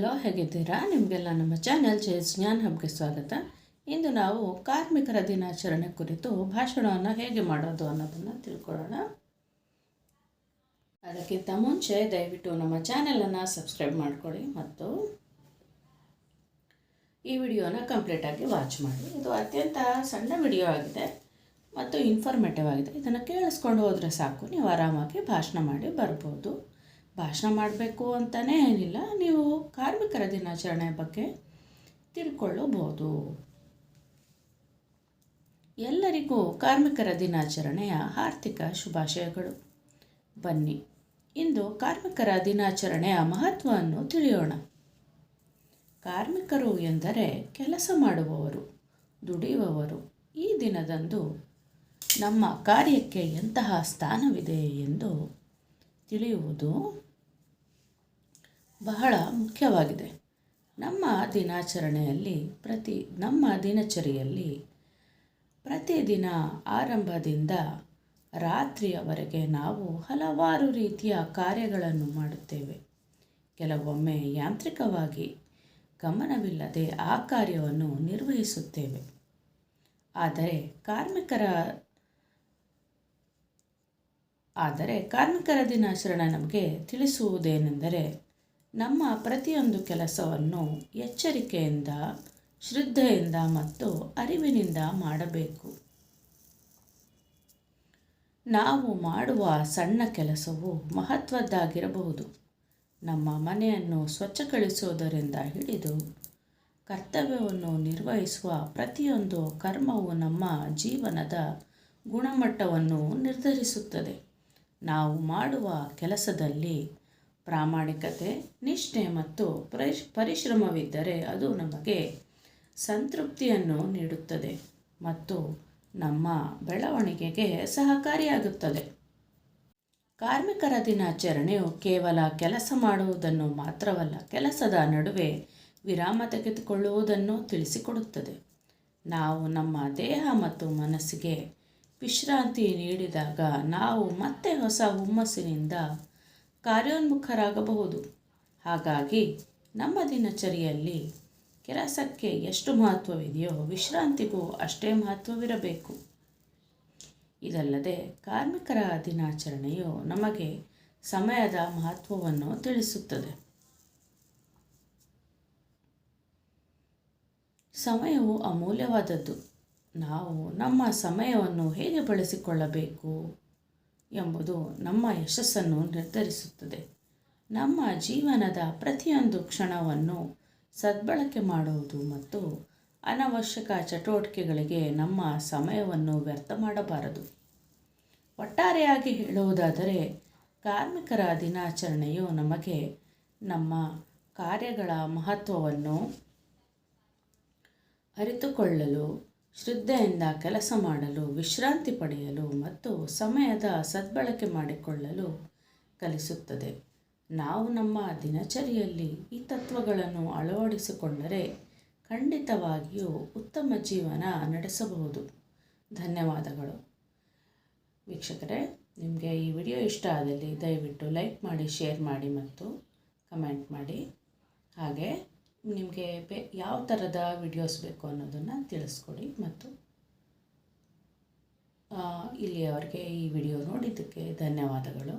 Hello ಹೇಗಿದ್ದೀರಾ? ನಿಮಗೆಲ್ಲ ನಮ್ಮ ಚಾನೆಲ್ ಚೇಸ್ ಜ್ಞಾನ್ ಹಬ್ಗೆ ಸ್ವಾಗತ. ಇಂದು ನಾವು ಕಾರ್ಮಿಕರ ದಿನಾಚರಣೆ ಕುರಿತು ಭಾಷಣವನ್ನು ಹೇಗೆ ಮಾಡೋದು ಅನ್ನೋದನ್ನು ತಿಳ್ಕೊಳ್ಳೋಣ. ಅದಕ್ಕಿಂತ ಮುಂಚೆ ದಯವಿಟ್ಟು ನಮ್ಮ ಚಾನೆಲನ್ನು ಸಬ್ಸ್ಕ್ರೈಬ್ ಮಾಡಿಕೊಳ್ಳಿ ಮತ್ತು ಈ ವಿಡಿಯೋನ ಕಂಪ್ಲೀಟಾಗಿ ವಾಚ್ ಮಾಡಿ. ಇದು ಅತ್ಯಂತ ಸಣ್ಣ ವಿಡಿಯೋ ಆಗಿದೆ ಮತ್ತು ಇನ್ಫಾರ್ಮೇಟಿವ್ ಆಗಿದೆ. ಇದನ್ನು ಕೇಳಿಸ್ಕೊಂಡು ಹೋದರೆ ಸಾಕು. ನೀವು ಆರಾಮಾಗಿ ಭಾಷಣ ಮಾಡಿ ಬರ್ಬೋದು. ಭಾಷಣ ಮಾಡಬೇಕು ಅಂತಲೇ ಏನಿಲ್ಲ. ನೀವು ಕಾರ್ಮಿಕರ ದಿನಾಚರಣೆ ಬಗ್ಗೆ ತಿಳ್ಕೊಳ್ಳಬಹುದು. ಎಲ್ಲರಿಗೂ ಕಾರ್ಮಿಕರ ದಿನಾಚರಣೆಯ ಆರ್ಥಿಕ ಶುಭಾಶಯಗಳು. ಬನ್ನಿ, ಇಂದು ಕಾರ್ಮಿಕರ ದಿನಾಚರಣೆಯ ಮಹತ್ವವನ್ನು ತಿಳಿಯೋಣ. ಕಾರ್ಮಿಕರು ಎಂದರೆ ಕೆಲಸ ಮಾಡುವವರು, ದುಡಿಯುವವರು. ಈ ದಿನದಂದು ನಮ್ಮ ಕಾರ್ಯಕ್ಕೆ ಎಂತಹ ಸ್ಥಾನವಿದೆ ಎಂದು ತಿಳಿಯುವುದು ಬಹಳ ಮುಖ್ಯವಾಗಿದೆ. ನಮ್ಮ ದಿನಾಚರಣೆಯಲ್ಲಿ ಪ್ರತಿ, ನಮ್ಮ ದಿನಚರಿಯಲ್ಲಿ ಪ್ರತಿದಿನ ಆರಂಭದಿಂದ ರಾತ್ರಿಯವರೆಗೆ ನಾವು ಹಲವಾರು ರೀತಿಯ ಕಾರ್ಯಗಳನ್ನು ಮಾಡುತ್ತೇವೆ. ಕೆಲವೊಮ್ಮೆ ಯಾಂತ್ರಿಕವಾಗಿ ಗಮನವಿಲ್ಲದೆ ಆ ಕಾರ್ಯವನ್ನು ನಿರ್ವಹಿಸುತ್ತೇವೆ. ಆದರೆ ಕಾರ್ಮಿಕರ ಆದರೆ ಕಾರ್ಮಿಕರ ದಿನಾಚರಣೆ ನಮಗೆ ತಿಳಿಸುವುದೇನೆಂದರೆ ನಮ್ಮ ಪ್ರತಿಯೊಂದು ಕೆಲಸವನ್ನು ಎಚ್ಚರಿಕೆಯಿಂದ, ಶ್ರದ್ಧೆಯಿಂದ ಮತ್ತು ಅರಿವಿನಿಂದ ಮಾಡಬೇಕು. ನಾವು ಮಾಡುವ ಸಣ್ಣ ಕೆಲಸವು ಮಹತ್ವದ್ದಾಗಿರಬಹುದು. ನಮ್ಮ ಮನೆಯನ್ನು ಸ್ವಚ್ಛಗೊಳಿಸುವುದರಿಂದ ಹಿಡಿದು ಕರ್ತವ್ಯವನ್ನು ನಿರ್ವಹಿಸುವ ಪ್ರತಿಯೊಂದು ಕರ್ಮವು ನಮ್ಮ ಜೀವನದ ಗುಣಮಟ್ಟವನ್ನು ನಿರ್ಧರಿಸುತ್ತದೆ. ನಾವು ಮಾಡುವ ಕೆಲಸದಲ್ಲಿ ಪ್ರಾಮಾಣಿಕತೆ, ನಿಷ್ಠೆ ಮತ್ತು ಪರಿಶ್, ಪರಿಶ್ರಮವಿದ್ದರೆ ಅದು ನಮಗೆ ಸಂತೃಪ್ತಿಯನ್ನು ನೀಡುತ್ತದೆ ಮತ್ತು ನಮ್ಮ ಬೆಳವಣಿಗೆಗೆ ಸಹಕಾರಿಯಾಗುತ್ತದೆ. ಕಾರ್ಮಿಕರ ದಿನಾಚರಣೆಯು ಕೇವಲ ಕೆಲಸ ಮಾಡುವುದನ್ನು ಮಾತ್ರವಲ್ಲ, ಕೆಲಸದ ನಡುವೆ ವಿರಾಮ ತೆಗೆದುಕೊಳ್ಳುವುದನ್ನು ತಿಳಿಸಿಕೊಡುತ್ತದೆ. ನಾವು ನಮ್ಮ ದೇಹ ಮತ್ತು ಮನಸ್ಸಿಗೆ ವಿಶ್ರಾಂತಿ ನೀಡಿದಾಗ ನಾವು ಮತ್ತೆ ಹೊಸ ಹುಮ್ಮಸ್ಸಿನಿಂದ ಕಾರ್ಯೋನ್ಮುಖರಾಗಬಹುದು. ಹಾಗಾಗಿ ನಮ್ಮ ದಿನಚರಿಯಲ್ಲಿ ಕೆಲಸಕ್ಕೆ ಎಷ್ಟು ಮಹತ್ವವಿದೆಯೋ ವಿಶ್ರಾಂತಿಗೂ ಅಷ್ಟೇ ಮಹತ್ವವಿರಬೇಕು. ಇದಲ್ಲದೆ ಕಾರ್ಮಿಕರ ದಿನಾಚರಣೆಯು ನಮಗೆ ಸಮಯದ ಮಹತ್ವವನ್ನು ತಿಳಿಸುತ್ತದೆ. ಸಮಯವು ಅಮೂಲ್ಯವಾದದ್ದು. ನಾವು ನಮ್ಮ ಸಮಯವನ್ನು ಹೇಗೆ ಬಳಸಿಕೊಳ್ಳಬೇಕು ಎಂಬುದು ನಮ್ಮ ಯಶಸ್ಸನ್ನು ನಿರ್ಧರಿಸುತ್ತದೆ. ನಮ್ಮ ಜೀವನದ ಪ್ರತಿಯೊಂದು ಕ್ಷಣವನ್ನು ಸದ್ಬಳಕೆ ಮಾಡುವುದು ಮತ್ತು ಅನವಶ್ಯಕ ಚಟುವಟಿಕೆಗಳಿಗೆ ನಮ್ಮ ಸಮಯವನ್ನು ವ್ಯರ್ಥ ಮಾಡಬಾರದು. ಒಟ್ಟಾರೆಯಾಗಿ ಹೇಳುವುದಾದರೆ, ಕಾರ್ಮಿಕರ ದಿನಾಚರಣೆಯು ನಮಗೆ ನಮ್ಮ ಕಾರ್ಯಗಳ ಮಹತ್ವವನ್ನು ಅರಿತುಕೊಳ್ಳಲು ಶ್ರದ್ಧೆಯಿಂದ ಕೆಲಸ ಮಾಡಲು, ವಿಶ್ರಾಂತಿ ಪಡೆಯಲು ಮತ್ತು ಸಮಯದ ಸದ್ಬಳಕೆ ಮಾಡಿಕೊಳ್ಳಲು ಕಲಿಸುತ್ತದೆ. ನಾವು ನಮ್ಮ ದಿನಚರಿಯಲ್ಲಿ ಈ ತತ್ವಗಳನ್ನು ಅಳವಡಿಸಿಕೊಂಡರೆ ಖಂಡಿತವಾಗಿಯೂ ಉತ್ತಮ ಜೀವನ ನಡೆಸಬಹುದು. ಧನ್ಯವಾದಗಳು. ವೀಕ್ಷಕರೇ, ನಿಮಗೆ ಈ ವಿಡಿಯೋ ಇಷ್ಟ ಆದಲ್ಲಿ ದಯವಿಟ್ಟು ಲೈಕ್ ಮಾಡಿ, ಶೇರ್ ಮಾಡಿ ಮತ್ತು ಕಮೆಂಟ್ ಮಾಡಿ. ಹಾಗೆ ನಿಮಗೆ ಬೇ ಯಾವ ಥರದ ವಿಡಿಯೋಸ್ ಬೇಕು ಅನ್ನೋದನ್ನು ತಿಳಿಸ್ಕೊಡಿ ಮತ್ತು ಇಲ್ಲಿಯವರೆಗೆ ಈ ವಿಡಿಯೋ ನೋಡಿದ್ದಕ್ಕೆ ಧನ್ಯವಾದಗಳು.